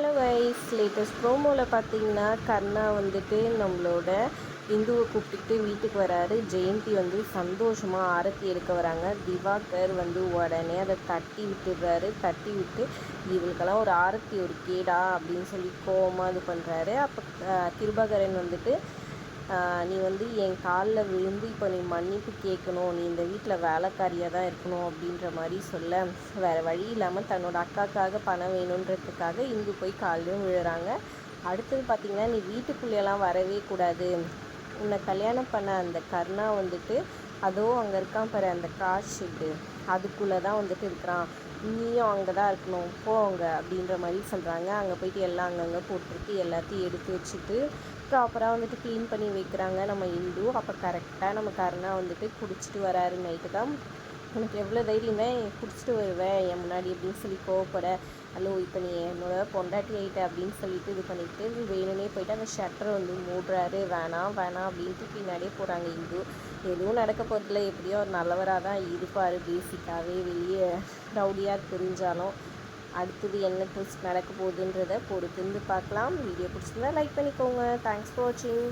Hello wise latest ப்ரோமோவில் பார்த்தீங்கன்னா கர்ணா வந்துட்டு நம்மளோட இந்துவை கூப்பிட்டுட்டு வீட்டுக்கு வராரு. ஜெயந்தி வந்து சந்தோஷமாக ஆரத்தி எடுக்க வராங்க. திவாகர் வந்து உடனே அதை தட்டி விட்டுடுறாரு. தட்டி விட்டு இவளுக்கெல்லாம் ஒரு ஆரத்தி ஒரு கேடா அப்படின்னு சொல்லி கோபமாக இது பண்ணுறாரு அப்போ கிருபாகரன் வந்துட்டு நீ வந்து என் காலில் விழுந்து இப்போ நீ மன்னிப்பு கேட்கணும். நீ இந்த வீட்டில் வேலைக்காரியாக தான் இருக்கணும் அப்படின்ற மாதிரி சொல்ல. வேறு வழி இல்லாமல் தன்னோட அக்காக்காக பணம் வேணுன்றதுக்காக இங்கு போய் காலையும் விழுறாங்க. அடுத்தது பார்த்திங்கன்னா நீ வீட்டுக்குள்ளேயெல்லாம் வரவே கூடாது. உன்னை கல்யாணம் பண்ண அந்த கர்ணா வந்துட்டு அதோ அங்கே இருக்கான் பாரு அந்த கார் ஷெட்டு அதுக்குள்ளே தான் வந்துட்டு இருக்கிறான். நீயும் அங்கே தான் இருக்கணும் போ அங்கே அப்படின்ற மாதிரி சொல்கிறாங்க அங்கே போயிட்டு எல்லாம் அங்கங்கே போட்டிருக்கு எல்லாத்தையும் எடுத்து வச்சுட்டு ப்ராப்பராக வந்துட்டு க்ளீன் பண்ணி வைக்கிறாங்க நம்ம இந்து. அப்போ கரெக்டாக நம்ம கருணா வந்துட்டு குடிச்சிட்டு வராரு நைட்டு தான் உனக்கு எவ்வளோ தைரியம்? தான் வருவேன் என் முன்னாடி அப்படின்னு சொல்லி கோவப்பட அல்லோ இப்போ நீ என்னோட பொண்டாட்டி ஆகிட்ட அப்படின்னு சொல்லிட்டு இது பண்ணிட்டு வேணும்னே போயிட்டு அந்த ஷட்டர் வந்து மூடுறாரு. வேணாம் வேணாம் அப்படின்ட்டு பின்னாடியே போகிறாங்க இந்து. எதுவும் நடக்க போகிறதில்ல எப்படியோ ஒரு நல்லவராக தான் இருப்பார். பேசிக்காகவே வெளியே ரவுடியாக தெரிஞ்சாலும் அடுத்தது என்ன ட்விஸ்ட் நடக்க போகுதுன்றதை பொறுத்திருந்து பார்க்கலாம். வீடியோ பிடிச்சிருந்தா லைக் பண்ணிக்கோங்க. தேங்க்ஸ் ஃபார் வாட்சிங்